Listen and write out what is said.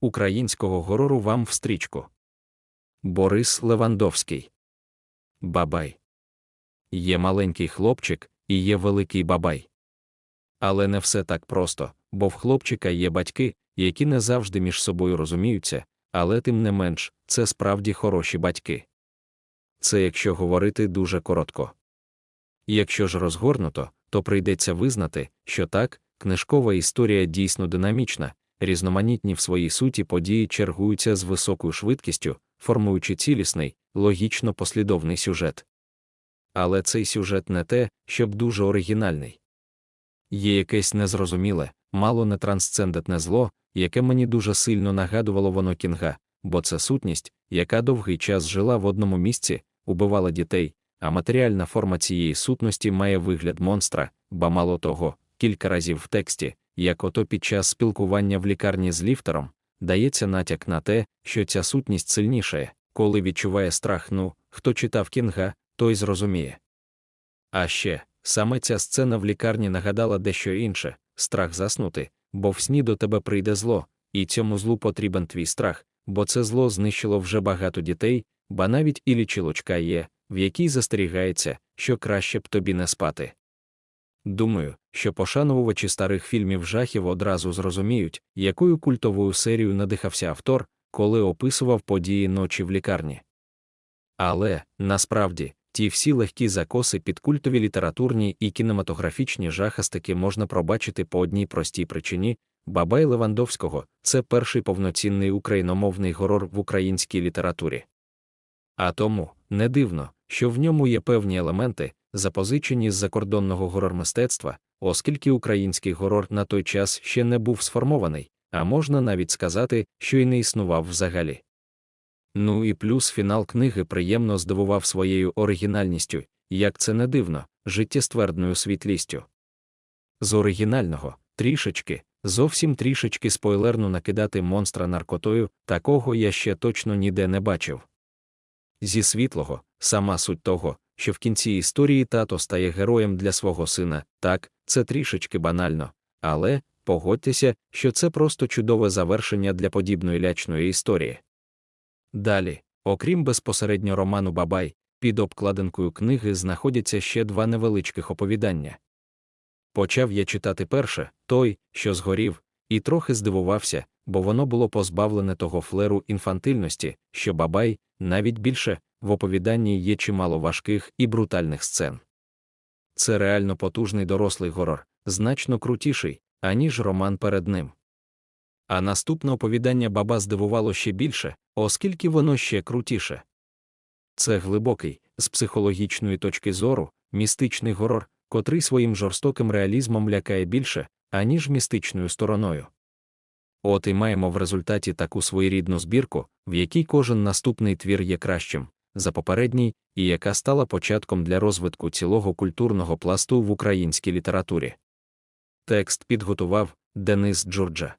українського горору вам в стрічку. Борис Левандовський. Бабай. Є маленький хлопчик і є великий бабай. Але не все так просто, бо в хлопчика є батьки, які не завжди між собою розуміються, але тим не менш, це справді хороші батьки. Це якщо говорити дуже коротко. Якщо ж розгорнуто, то прийдеться визнати, що так, книжкова історія дійсно динамічна, різноманітні в своїй суті події чергуються з високою швидкістю, формуючи цілісний, логічно послідовний сюжет. Але цей сюжет не те, щоб дуже оригінальний. Є якесь незрозуміле, мало не трансцендентне зло, яке мені дуже сильно нагадувало воно кінга, бо це сутність, яка довгий час жила в одному місці, убивала дітей, а матеріальна форма цієї сутності має вигляд монстра, ба мало того, кілька разів в тексті, як ото під час спілкування в лікарні з ліфтером, дається натяк на те, що ця сутність сильнішає, коли відчуває страх. Ну, хто читав кінга, той зрозуміє. А ще, саме ця сцена в лікарні нагадала дещо інше страх заснути, бо в сні до тебе прийде зло, і цьому злу потрібен твій страх, бо це зло знищило вже багато дітей, ба навіть і лічилочка є, в якій застерігається, що краще б тобі не спати. Думаю, що пошанувачі старих фільмів жахів одразу зрозуміють, якою культовою серією надихався автор, коли описував події ночі в лікарні. Але, насправді, ті всі легкі закоси під культові літературні і кінематографічні жахастики можна пробачити по одній простій причині Бабай Левандовського це перший повноцінний україномовний горор в українській літературі. А тому не дивно, що в ньому є певні елементи, запозичені з закордонного горор-мистецтва, оскільки український горор на той час ще не був сформований, а можна навіть сказати, що й не існував взагалі. Ну і плюс фінал книги приємно здивував своєю оригінальністю, як це не дивно, життєствердною світлістю. З оригінального, трішечки, зовсім трішечки спойлерну накидати монстра наркотою, такого я ще точно ніде не бачив. Зі світлого, сама суть того, що в кінці історії тато стає героєм для свого сина, так, це трішечки банально, але погодьтеся, що це просто чудове завершення для подібної лячної історії. Далі, окрім безпосередньо роману Бабай, під обкладинкою книги знаходяться ще два невеличких оповідання. Почав я читати перше, той, що згорів, і трохи здивувався, бо воно було позбавлене того флеру інфантильності, що Бабай, навіть більше, в оповіданні є чимало важких і брутальних сцен. Це реально потужний дорослий горор, значно крутіший, аніж роман перед ним. А наступне оповідання баба здивувало ще більше, оскільки воно ще крутіше. Це глибокий, з психологічної точки зору, містичний горор, котрий своїм жорстоким реалізмом лякає більше, аніж містичною стороною. От і маємо в результаті таку своєрідну збірку, в якій кожен наступний твір є кращим, за попередній, і яка стала початком для розвитку цілого культурного пласту в українській літературі. Текст підготував Денис Джорджа.